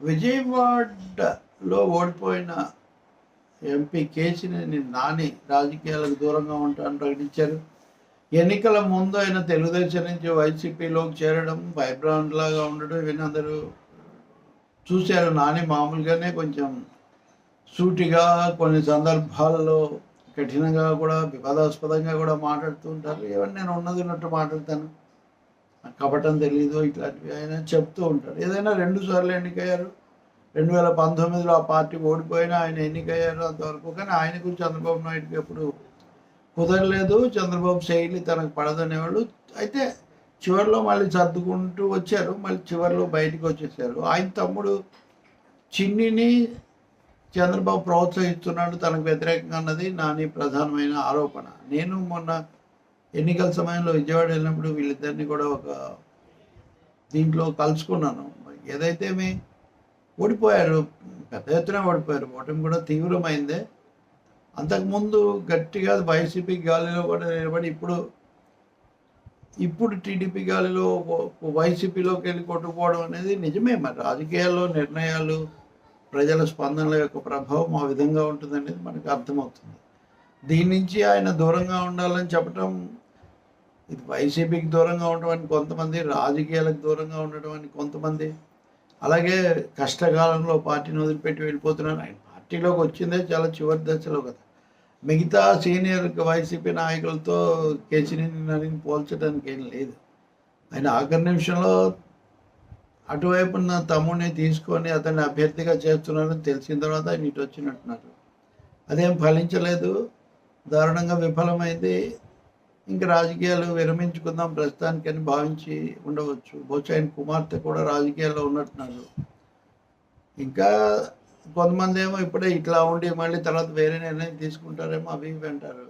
విజయవాడలో ఓడిపోయిన ఎంపీ కేసినేని నాని రాజకీయాలకు దూరంగా ఉంటానని ప్రకటించారు. ఎన్నికల ముందు ఆయన తెలుగుదేశం నుంచి వైసీపీలోకి చేరడం వైబ్రాండ్ లాగా ఉండడం ఇవన్నీ అందరూ చూశారు. నాని మామూలుగానే కొంచెం సూటిగా కొన్ని సందర్భాల్లో కఠినంగా కూడా వివాదాస్పదంగా కూడా మాట్లాడుతూ ఉంటారు. ఇవన్నీ నేను ఉన్నది ఉన్నట్టు మాట్లాడతాను? కపటం తెలీదు ఇట్లాంటివి ఆయన చెప్తూ ఉంటారు ఏదైనా రెండు సార్లు ఎన్నికయ్యారు. రెండు వేల పంతొమ్మిదిలో ఆ పార్టీ ఓడిపోయినా ఆయన ఎన్నికయ్యారు అంతవరకు. కానీ ఆయనకు చంద్రబాబు నాయుడుకి ఎప్పుడు కుదరలేదు. చంద్రబాబు శైలి తనకు పడదనేవాళ్ళు. అయితే చివరిలో మళ్ళీ సర్దుకుంటూ వచ్చారు. మళ్ళీ చివరిలో బయటకు వచ్చేసారు. ఆయన తమ్ముడు చిన్నిని చంద్రబాబు ప్రోత్సహిస్తున్నాడు. తనకు వ్యతిరేకంగా అన్నది నాని ప్రధానమైన ఆరోపణ. నేను మొన్న ఎన్నికల సమయంలో విజయవాడ వెళ్ళినప్పుడు వీళ్ళిద్దరిని కూడా ఒక దీంట్లో కలుసుకున్నాను. ఏదైతే మీ ఓడిపోయారు పెద్ద ఎత్తున ఓడిపోయారు ఓటమి కూడా తీవ్రమైందే. అంతకుముందు గట్టిగా వైసీపీ గాలిలో కూడా నిలబడి ఇప్పుడు ఇప్పుడు టీడీపీ గాలిలో వైసీపీలోకి వెళ్ళి కొట్టుకుపోవడం అనేది నిజమే. మరి రాజకీయాల్లో నిర్ణయాలు ప్రజల స్పందనల యొక్క ప్రభావం ఆ విధంగా ఉంటుందనేది మనకు అర్థమవుతుంది. దీని నుంచి ఆయన దూరంగా ఉండాలని చెప్పడం ఇది వైసీపీకి దూరంగా ఉండటానికి కొంతమంది రాజకీయాలకు దూరంగా ఉండడం అని కొంతమంది. అలాగే కష్టకాలంలో పార్టీని వదిలిపెట్టి వెళ్ళిపోతున్నారు. ఆయన పార్టీలోకి వచ్చిందే చాలా చివరి దశలో కదా. మిగతా సీనియర్ వైసీపీ నాయకులతో కేసీని నానిని పోల్చడానికి ఏం లేదు. ఆయన ఆఖరి నిమిషంలో అటువైపున తమ్ముడిని తీసుకొని అతన్ని అభ్యర్థిగా చేస్తున్నారని తెలిసిన తర్వాత ఆయన ఇటు వచ్చినట్టున్నారు. అదేం ఫలించలేదు. దారుణంగా విఫలమైంది. ఇంక రాజకీయాలు విరమించుకుందాం ప్రస్తుతానికి అని భావించి ఉండవచ్చు. బహుశా ఆయన కుమార్తె కూడా రాజకీయాల్లో ఉన్నట్టున్నారు. ఇంకా కొంతమంది ఏమో ఇప్పుడే ఇట్లా ఉండి మళ్ళీ తర్వాత వేరే నిర్ణయం తీసుకుంటారేమో అవి ఇవి అంటారు.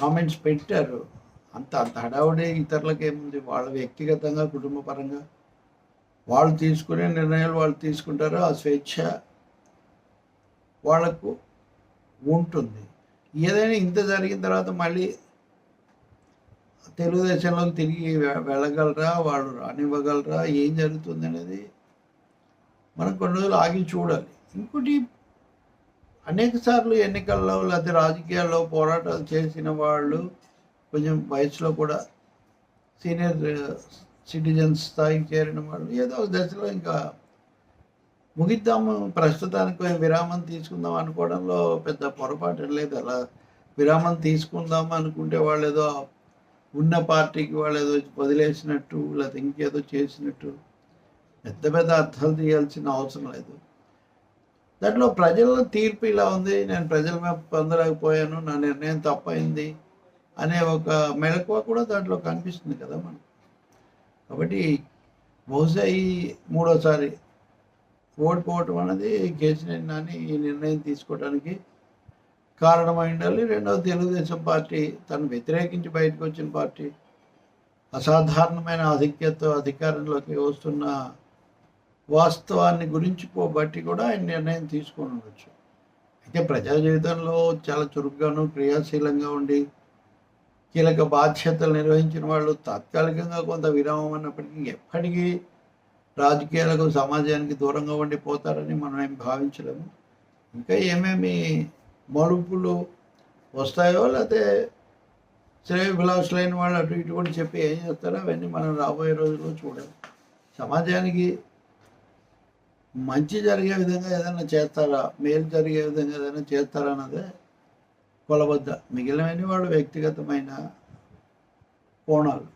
కామెంట్స్ పెట్టారు. అంత అంత హడావుడి ఇతరులకు ఏముంది? వాళ్ళ వ్యక్తిగతంగా కుటుంబ పరంగా వాళ్ళు తీసుకునే నిర్ణయాలు వాళ్ళు తీసుకుంటారు ఆ స్వేచ్ఛ వాళ్ళకు ఉంటుంది. ఏదైనా ఇంత జరిగిన తర్వాత మళ్ళీ తెలుగుదేశంలోకి తిరిగి వెళ్ళగలరా? వాళ్ళు రానివ్వగలరా? ఏం జరుగుతుంది అనేది మనం కొన్ని రోజులు ఆగి చూడాలి. ఇంకోటి అనేక సార్లు ఎన్నికల్లో లేకపోతే రాజకీయాల్లో పోరాటాలు చేసిన వాళ్ళు కొంచెం వయసులో కూడా సీనియర్ సిటిజన్స్ స్థాయికి చేరిన వాళ్ళు ఏదో ఒక దశలో ఇంకా ముగిద్దాము ప్రస్తుతానికి విరామం తీసుకుందాం అనుకోవడంలో పెద్ద పొరపాటు లేదు. అలా విరామం తీసుకుందాం అనుకుంటే వాళ్ళు ఏదో ఉన్న పార్టీకి వాళ్ళు ఏదో వదిలేసినట్టు లేకపోతే ఇంకేదో చేసినట్టు పెద్ద పెద్ద అర్థాలు తీయాల్సిన అవసరం లేదు. దాంట్లో ప్రజల తీర్పు ఇలా ఉంది నేను ప్రజల మీద పొందలేకపోయాను నా నిర్ణయం తప్పైంది అనే ఒక మెళకువ కూడా దాంట్లో కనిపిస్తుంది కదా మనకు. కాబట్టి బహుశా ఈ మూడోసారి ఓడిపోవటం అనేది కేసీఆర్ నాని ఈ నిర్ణయం తీసుకోవడానికి కారణమై ఉండాలి రెండవ తెలుగుదేశం పార్టీ తను వ్యతిరేకించి బయటకు వచ్చిన పార్టీ. అసాధారణమైన ఆధిక్యత అధికారంలోకి వస్తున్న వాస్తవాన్ని గురించి బట్టి కూడా ఆయన నిర్ణయం తీసుకొని ఉండొచ్చు. అయితే ప్రజా జీవితంలో చాలా చురుగ్గాను క్రియాశీలంగా ఉండి కీలక బాధ్యతలు నిర్వహించిన వాళ్ళు తాత్కాలికంగా కొంత విరామం అన్నప్పటికీ ఎప్పటికీ రాజకీయాలకు సమాజానికి దూరంగా ఉండిపోతారని మనం ఏం భావించలేము. ఇంకా ఏమేమి మలుపులు వస్తాయో లేకపోతే శ్రేయ విలాసులైన వాళ్ళు అటు ఇటు కూడా చెప్పి ఏం చేస్తారో అవన్నీ మనం రాబోయే రోజుల్లో చూడాలి. సమాజానికి మంచి జరిగే విధంగా ఏదైనా చేస్తారా మేలు జరిగే విధంగా ఏదైనా చేస్తారా అన్నదే కొలబద్ద. మిగిలినవన్నీ వాళ్ళు వ్యక్తిగతమైన కోణాలు.